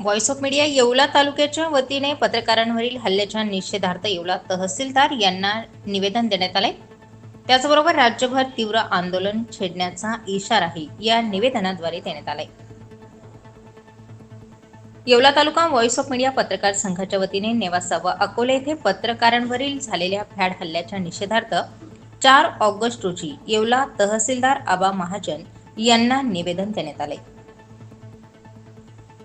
Voice of media Yeola तालुक्याच्या वतीने पत्रकारांवरील हल्ल्याच्या निषेधार्थ येवला तहसीलदार यांना निवेदन देण्यात आले त्याचबरोबर राज्यभर तीव्र आंदोलन छेडण्याचा इशाराही या निवेदनाद्वारे देण्यात आलाय. Yeola taluka voice of media पत्रकार संघाच्या वतीने नेवासा व अकोले येथे पत्रकारांवरील झालेल्या भ्याड हल्ल्याच्या निषेधार्थ चार ऑगस्ट रोजी येवला तहसीलदार आबा महाजन यांना निवेदन देण्यात आले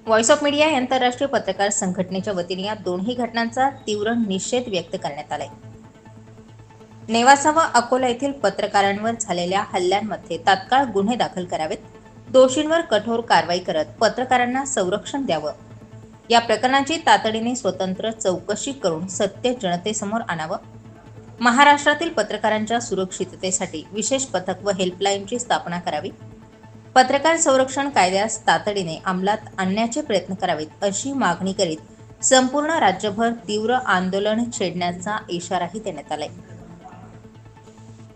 व्हॉइस ऑफ मीडिया या आंतरराष्ट्रीय पत्रकार संघटनेच्या वतीने या दोन्ही घटनांचा तीव्र निषेध व्यक्त करण्यात आलाय. नेवासा व अकोला येथील पत्रकारांवर झालेल्या हल्ल्यांमध्ये तात्काळ गुन्हे दाखल करावेत. दोषींवर कठोर कारवाई करत पत्रकारांना संरक्षण द्यावं. या प्रकरणाची तातडीने स्वतंत्र चौकशी करून सत्य जनतेसमोर आणावं. महाराष्ट्रातील पत्रकारांच्या सुरक्षिततेसाठी विशेष पथक व हेल्पलाईनची स्थापना करावी. पत्रकार संरक्षण कायद्यास तातडीने अंमलात आणण्याचे प्रयत्न करावेत अशी मागणी करीत संपूर्ण राज्यभर तीव्र आंदोलन छेडण्याचा इशाराही देण्यात आलाय.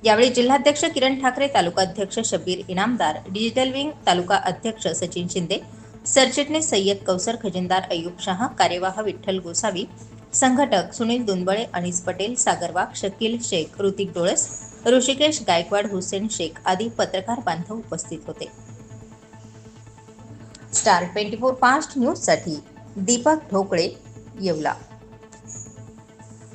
यावेळी जिल्हाध्यक्ष किरण ठाकरे तालुका अध्यक्ष शब्बीर इनामदार डिजिटल विंग तालुका अध्यक्ष सचिन शिंदे सरचिटणीस सय्यद कौसर खजिनदार अयूब शाह कार्यवाह विठ्ठल गोसावी संघटक सुनील दुनबळे अनिस पटेल सागर वाघ शकील शेख ऋतिक डोळस ऋषिकेश गायकवाड हुसेन शेख आदी पत्रकार बांधव उपस्थित होते. स्टार ट्वेंटी फोर फास्ट न्यूजसाठी दीपक ढोकळे येवला.